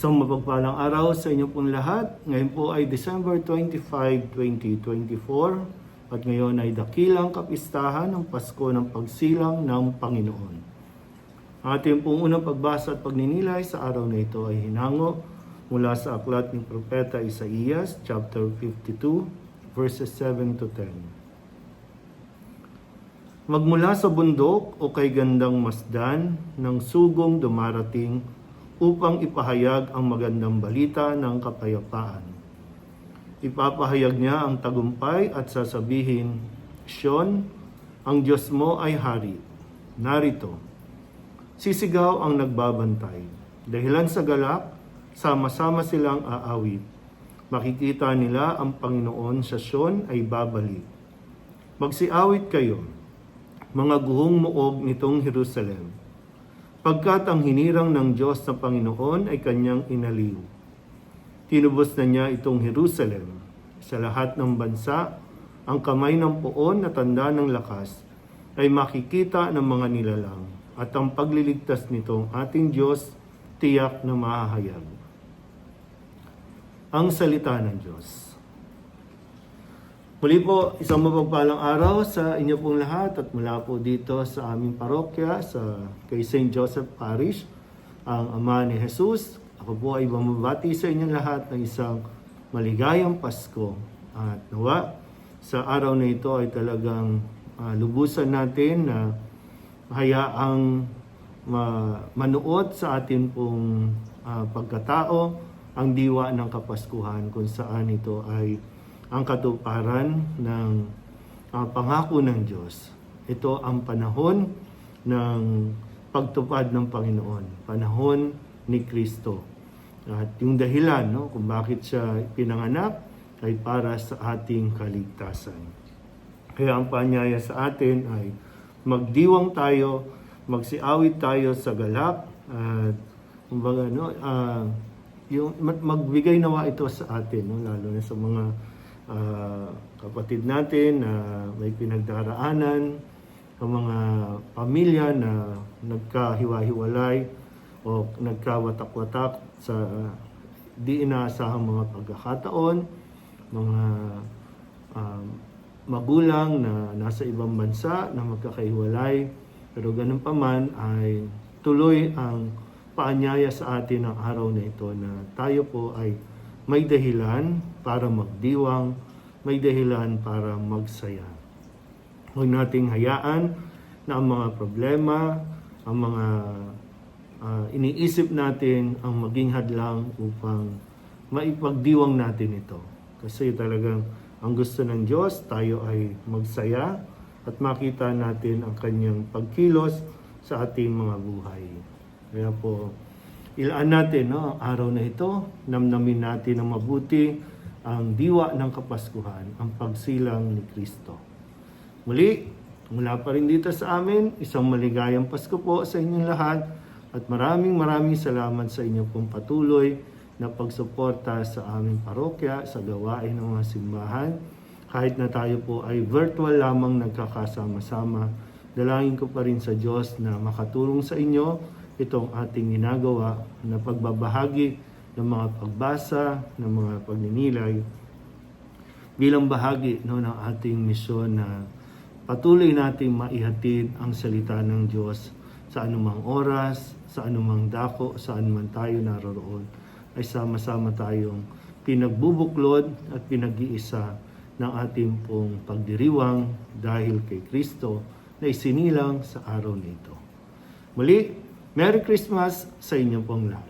Mapagpalang araw sa inyo pong lahat. Ngayon po ay December 25, 2024 at ngayon ay dakilang kapistahan ng Pasko ng Pagsilang ng Panginoon. Ang ating pong unang pagbasa at pagninilay sa araw na ito ay hinango mula sa aklat ng Propeta Isaías, chapter 52, verses 7 to 10. Magmula sa bundok o kay gandang masdan ng sugong dumarating upang ipahayag ang magandang balita ng kapayapaan. Ipapahayag niya ang tagumpay at sasabihin, Sion, ang Diyos mo ay hari. Narito, sisigaw ang nagbabantay. Dahilan sa galak, sama-sama silang aawit. Makikita nila ang Panginoon sa Sion ay babalik. Magsiawit kayo, mga guhong muog nitong Jerusalem pagkat ang hinirang ng Diyos sa Panginoon ay kanyang inaliw. Tinubos na niya itong Jerusalem. Sa lahat ng bansa, ang kamay ng poon na tanda ng lakas ay makikita ng mga nilalang at ang pagliligtas nitong ating Diyos tiyak na mahahayag. Ang salita ng Diyos. Muli po, isang mapagpalang araw sa inyo pong lahat at mula po dito sa aming parokya sa kay St. Joseph Parish, ang Ama ni Jesus. Ako po ay bumabati sa inyong lahat ng isang maligayang Pasko. At nawa, sa araw na ito ay talagang ah, lubusan natin na hayaang ma- manuot sa atin pong ah, pagkatao ang diwa ng Kapaskuhan kung saan ito ay ang katuparan ng ah, pangako ng Diyos. Ito ang panahon ng pagtupad ng Panginoon, panahon ni Kristo. At yung dahilan no, kung bakit siya pinanganak ay para sa ating kaligtasan. Kaya ang panyaya sa atin ay magdiwang tayo, magsiawit tayo sa galak at kumbaga no, ah, yung mag- magbigay nawa ito sa atin no, lalo na sa mga ah, kapatid natin na may pinagdaraanan, ang mga pamilya na nagkahiwa-hiwalay o nagkawatak-watak sa di inaasahang mga pagkakataon, mga um, magulang na nasa ibang bansa na magkakahiwalay, pero ganun pa man ay tuloy ang paanyaya sa atin ng araw na ito na tayo po ay may dahilan para magdiwang, may dahilan para magsaya. Huwag nating hayaan na ang mga problema, ang mga ah, iniisip natin ang maging hadlang upang maipagdiwang natin ito. Kasi talagang ang gusto ng Diyos, tayo ay magsaya at makita natin ang kanyang pagkilos sa ating mga buhay. Kaya po, ilaan natin no, araw na ito, namnamin natin ng mabuti ang diwa ng Kapaskuhan, ang pagsilang ni Kristo. Muli, mula pa rin dito sa amin, isang maligayang Pasko po sa inyong lahat at maraming maraming salamat sa inyong pong patuloy na pagsuporta sa aming parokya, sa gawain ng mga simbahan. Kahit na tayo po ay virtual lamang nagkakasama-sama, dalangin ko pa rin sa Diyos na makatulong sa inyo itong ating ginagawa na pagbabahagi ng mga pagbasa, ng mga pagninilay bilang bahagi no, ng ating misyon na patuloy nating maihatid ang salita ng Diyos sa anumang oras, sa anumang dako, saan man tayo naroroon, ay sama-sama tayong pinagbubuklod at pinag-iisa ng ating pong pagdiriwang dahil kay Kristo na isinilang sa araw nito. Muli, Merry Christmas sa inyo pong lahat.